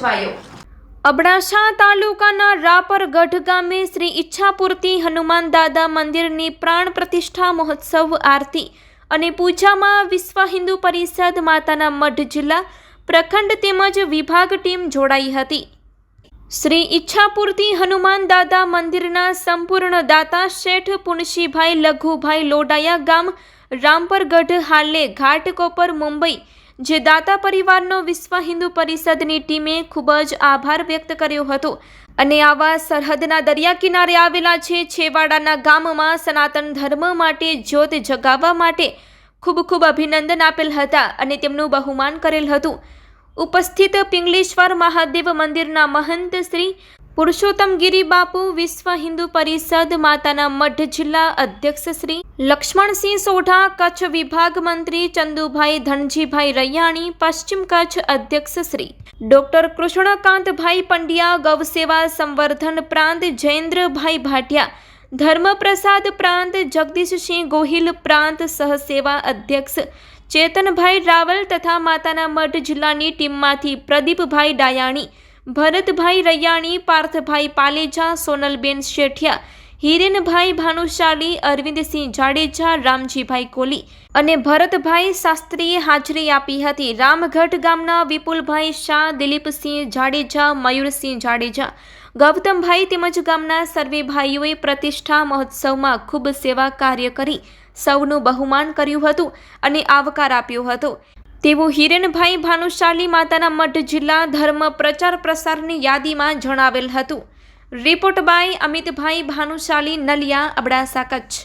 ઉજવાયો અબડાસા તાલુકાના રાપર ગઢ ગામે શ્રી ઈચ્છાપૂર્તિ હનુમાન દાદા મંદિરની પ્રાણ પ્રતિષ્ઠા મહોત્સવ આરતી અને પૂજામાં વિશ્વ હિન્દુ પરિષદ માતાના મઢ જિલ્લા પ્રખંડ તેમજ વિભાગ ટીમ જોડાઈ હતી. શ્રી ઈચ્છાપૂર્તિ હનુમાન દાદા મંદિરના સંપૂર્ણ દાતા શેઠ પુણશીભાઈ લઘુભાઈ લોડાયા ગામ રામપરગઢ હાલે ઘાટકોપર મુંબઈ જે દાતા પરિવારનો વિશ્વ હિન્દુ પરિષદની ટીમે ખૂબ જ આભાર વ્યક્ત કર્યો હતો. અને આવા સરહદના દરિયા કિનારે આવેલા છે, છેવાડાના ગામમાં સનાતન ધર્મ માટે જ્યોત જગાવવા માટે ખૂબ ખૂબ અભિનંદન આપેલ હતા અને તેમનું બહુમાન કરેલ હતું. ઉપસ્થિત પિંગલેશ્વર મહાદેવ મંદિરના મહંત શ્રી પુરુષોત્તમગીરી બાપુ વિશ્વ હિન્દુ પરિષદ માતાના મઢ જિલ્લા અધ્યક્ષ શ્રી લક્ષ્મણસિંહ સોઢા, કચ્છ વિભાગ મંત્રી ચંદુભાઈ ધનજીભાઈ રૈયાણી, પશ્ચિમ કચ્છ અધ્યક્ષ શ્રી ડોક્ટર કૃષ્ણકાંતભાઈ પંડ્યા ગૌસેવા સંવર્ધન પ્રાંત જયેન્દ્રભાઈ ભાટિયા, ધર્મપ્રસાદ પ્રાંત જગદીશસિંહ ગોહિલ પ્રાંત સહસેવા અધ્યક્ષ ચેતનભાઈ રાવલ તથા માતાના મઢ જિલ્લાની ટીમમાંથી પ્રદીપભાઈ ડાયાણી ભરતભાઈ રૈયાણી, પાર્થભાઈ પાલેજા, સોનલબેન શેઠિયા, હિરેનભાઈ ભાનુશાલી, અરવિંદસિંહ જાડેજા, રામજીભાઈ કોલી અને ભરતભાઈ શાસ્ત્રીએ હાજરી આપી હતી. રામગઢ ગામના વિપુલભાઈ શાહ, દિલીપસિંહ જાડેજા, મયુરસિંહ જાડેજા, ગૌતમભાઈ તેમજ ગામના સર્વે ભાઈઓએ પ્રતિષ્ઠા મહોત્સવમાં ખૂબ સેવા કાર્ય કરી સૌનું બહુમાન કર્યું હતું અને આવકાર આપ્યો હતો. તેવું હિરેનભાઈ ભાનુશાલી માતાના મઠ જિલ્લા ધર્મ પ્રચાર પ્રસારની યાદીમાં જણાવેલ હતું. Report by Amitbhai Bhanushali Naliya, Abdasa, Kutch.